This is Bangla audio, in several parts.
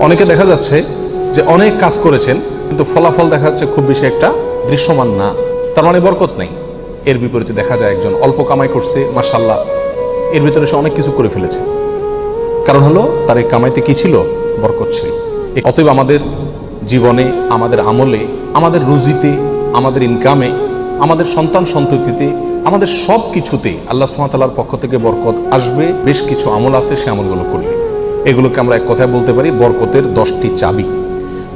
অনেকে দেখা যাচ্ছে যে অনেক কাজ করেছেন, কিন্তু ফলাফল দেখা যাচ্ছে খুব বেশি একটা দৃশ্যমান না। তার মানে বরকত নেই। এর বিপরীতে দেখা যায় একজন অল্প কামাই করছে মাসাল্লাহ এর ভিতরে সে অনেক কিছু করে ফেলেছে। কারণ হলো, তার এই কামাইতে কি ছিল? বরকত ছিল। অতএব আমাদের জীবনে, আমাদের আমলে, আমাদের রুজিতে, আমাদের ইনকামে, আমাদের সন্তান সন্ততিতে, আমাদের সব কিছুতে আল্লাহ সুমাতালার পক্ষ থেকে বরকত আসবে। বেশ কিছু আমল আছে, সে আমলগুলো করলে। এগুলোকে আমরা এক কথায় বলতে পারি বরকতের দশটি চাবি।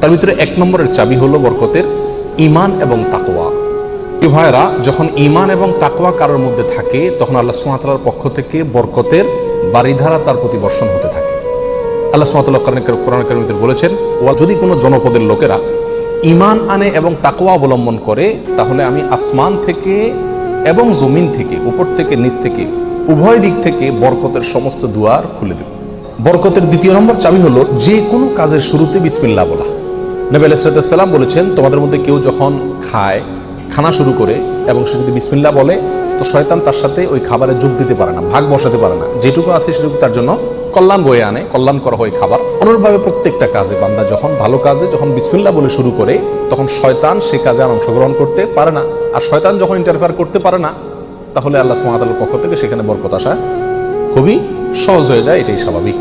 তার ভিতরে এক নম্বরের চাবি হলো বরকতের ইমান এবং তাকোয়া এই ভাইয়েরা, যখন ইমান এবং তাকোয়া কারোর মধ্যে থাকে, তখন আল্লাহ সুমাতালার পক্ষ থেকে বরকতের বাড়িধারা তার প্রতি বর্ষণ হতে থাকে। আল্লাহ সুমাতুল্লাহ কোরআন কারিমিতে বলেছেন ও যদি কোনো জনপদের লোকেরা ইমান আনে এবং তাকোয়া অবলম্বন করে, তাহলে আমি আসমান থেকে এবং জমিন থেকে, উপর থেকে, নিচ থেকে, উভয় দিক থেকে বরকতের সমস্ত দুয়ার খুলে দেব। বরকতের দ্বিতীয় নম্বর চাবি হলো যে কোনো কাজের শুরুতে বিসমিল্লা বলা। নবী আলাইসালাম বলেছেন, তোমাদের মধ্যে কেউ যখন খায়, খানা শুরু করে এবং সে যদি বিসমিল্লা বলে, তো শয়তান তার সাথে ওই খাবারে যোগ দিতে পারে না, ভাগ বসাতে পারে না। যেটুকু আছে সেটুকু তার জন্য কল্যাণ বয়ে আনে, কল্যাণ করা হয় খাবার। অনুরূপভাবে প্রত্যেকটা কাজে বান্দা যখন ভালো কাজে যখন বিসমিল্লা বলে শুরু করে, তখন শয়তান সে কাজে আর অংশগ্রহণ করতে পারে না। আর শয়তান যখন ইন্টারফেয়ার করতে পারে না, তাহলে আল্লাহ সুমাতালের পক্ষ থেকে সেখানে বরকত আসা খুবই সহজ হয়ে যায়, এটাই স্বাভাবিক।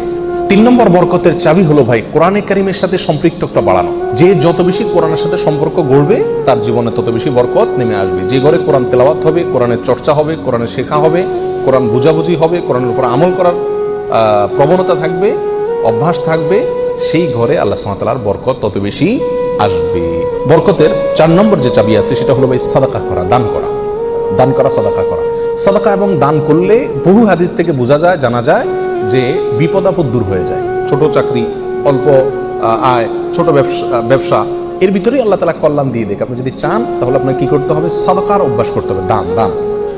তিন নম্বর বরকতের চাবি হলো ভাই, কোরআনে কারিমের সাথে সম্পৃক্ততা বাড়ানো। যে যত বেশি কোরআনের সাথে সম্পর্ক গড়বে, তার জীবনে তত বেশি বরকত নেমে আসবে। যে ঘরে কোরআন তেলাওয়াত হবে, কোরআনের চর্চা হবে, কোরআনের শেখা হবে, কোরআন বুঝাবুঝি হবে, কোরআনের উপর আমল করার প্রবণতা থাকবে, অভ্যাস থাকবে, সেই ঘরে আল্লাহ সুমাতালার বরকত তত বেশি আসবে। বরকতের চার নম্বর যে চাবি আছে, সেটা হলো ভাই সাদাকা করা, দান করা। দান করা, সাদাকা করা। সাদাকা এবং দান করলে বহু হাদিস থেকে বোঝা যায়, জানা যায় যে বিপদ আপদ দূর হয়ে যায়। ছোট চাকরি, অল্প আয়, ছোট ব্যবসা ব্যবসা, এর ভিতরেই আল্লাহ তালা কল্যাণ দিয়ে দেখ আপনি যদি চান, তাহলে আপনাকে কি করতে হবে? সাদাকার অভ্যাস করতে হবে। দান দান।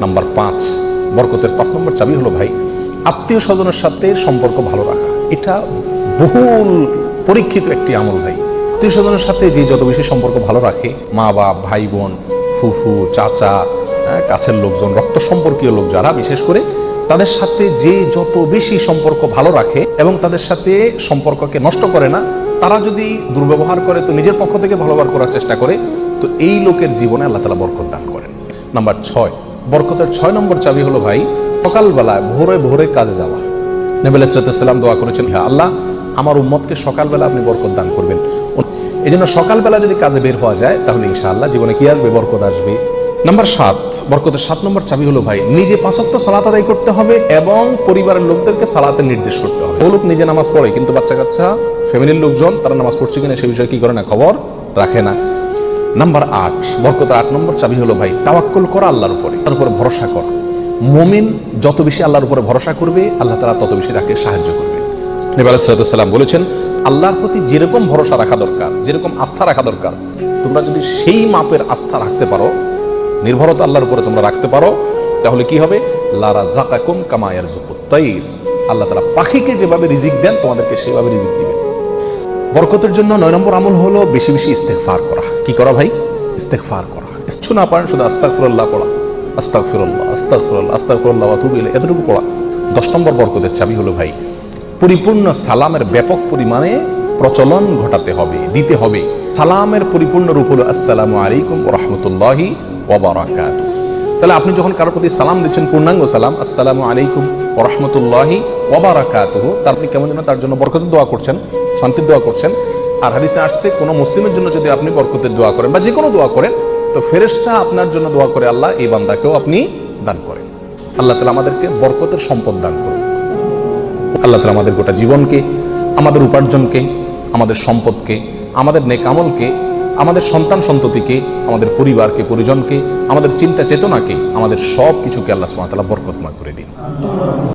নাম্বার পাঁচ, বরকতের পাঁচ নম্বর চাবি হলো, ভাই, আত্মীয় স্বজনের সাথে সম্পর্ক ভালো রাখা। এটা বহুল পরীক্ষিত একটি আমল, ভাই। আত্মীয় স্বজনের সাথে যে যত বেশি সম্পর্ক ভালো রাখে মা বাপ ভাই বোন ফুফু, চাচা কাছের লোকজন, রক্ত সম্পর্কীয় লোক যারা, বিশেষ করে, তাদের সাথে যে যত বেশি সম্পর্ক ভালো রাখে এবং তাদের সাথে সম্পর্ককে নষ্ট করে না, তারা যদি দুর্ব্যবহার করে, তো নিজের পক্ষ থেকে ভালো ব্যবহার করার চেষ্টা করে, তো এই লোকের জীবনে আল্লাহ তালা বরকত দান করেন। নাম্বার ছয়, বরকতের ছয় নম্বর চাবি হলো ভাই, সকালবেলায়, ভোরে ভোরে কাজে যাওয়া। নবী আলাইসালাম দোয়া করেছেন হ্যাঁ আল্লাহ, আমার উম্মতকে সকালবেলা আপনি বরকত দান করবেন। এই জন্য সকালবেলা যদি কাজে বের হওয়া যায়, তাহলে ইনশাআল্লাহ জীবনে কি আসবে? বরকত আসবে। নাম্বার সাত, বরকতের সাত নম্বর চাবি হলো ভাই, নিজে পাঁচত্ব সালাত আদায় করতে হবে এবং পরিবারের লোকদেরকে সালাতের নির্দেশ করতে হবে। ও লোক নিজে নামাজ পড়ে, কিন্তু বাচ্চা কাচ্চা, ফ্যামিলির লোকজন, তারা নামাজ পড়ছে কিনা সে বিষয়ে কি করে না খবর রাখে না। নাম্বার আট, বরকতের আট নম্বর চাবি হলো ভাই, তাওয়াক্কল করা আল্লাহর উপরে তার উপরে ভরসা কর। মুমিন যত বেশি আল্লাহর উপরে ভরসা করবে, আল্লাহ তারা তত বেশি তাকে সাহায্য করবে। নবী আলাইসালাম বলেছেন, আল্লাহর প্রতি যেরকম ভরসা রাখা দরকার, যেরকম আস্থা রাখা দরকার, তোমরা যদি সেই মাপের আস্থা রাখতে পারো নির্ভরতা আল্লাহর উপরে তোমরা রাখতে পারো, তাহলে কি হবে? লারা জাকাকুম কামায়ার জুকুত্তাইর আল্লাহ তালা পাখিকে যেভাবে রিজিক দেন, তোমাদেরকে সেভাবে রিজিক দিবেন। বরকতের জন্য নয় নম্বর আমল হলো বেশি বেশি ইস্তেকফার করা। কি করা ভাই? ইস্তেকফার করা। ইচ্ছু না পারেন, শুধু আস্তাকফিরুল্লাহ পড়া। আস্তাকফিরুল্লাহ আস্তাকফিরুল্লাহ আস্তাকফিরুল্লাহ ওয়া তুবু ইলাইহি। এতটুকু পড়া। দশ নম্বর বরকতের চাবি হলো ভাই, পরিপূর্ণ সালামের ব্যাপক পরিমাণে প্রচলন ঘটাতে হবে, দিতে হবে। সালামের পরিপূর্ণ রূপ হলো আসসালামু আলাইকুম রাহমাতুল্লাহি ওয়া বারাকাতুহু তাহলে আপনি যখন কারোর প্রতি সালাম দিচ্ছেন, পূর্ণাঙ্গ সালাম, আসসালামু আলাইকুম রাহমাতুল্লাহি ওয়া বারাকাতুহু তার আপনি কেমন যেন তার জন্য বরকতের দোয়া করছেন, শান্তির দোয়া করছেন। আর হাদিসে আসছে, কোনো মুসলিমের জন্য যদি আপনি বরকতের দোয়া করেন বা যে কোনো দোয়া করেন, তো ফেরেশতা আপনার জন্য দোয়া করে আল্লাহ, এই বান্দাকেও আপনি দান করেন। আল্লাহ তালা আমাদেরকে বরকতের সম্পদ দান করুন। আল্লাহ তালা আমাদের গোটা জীবনকে, আমাদের উপার্জনকে, আমাদের সম্পদকে, আমাদের নেকামলকে আমাদের সন্তান সন্ততিকে, আমাদের পরিবারকে, পরিজনকে, আমাদের চিন্তা চেতনাকে, আমাদের সব কিছুকে আল্লাহ সুমাতালা বরকতময় করে দিন।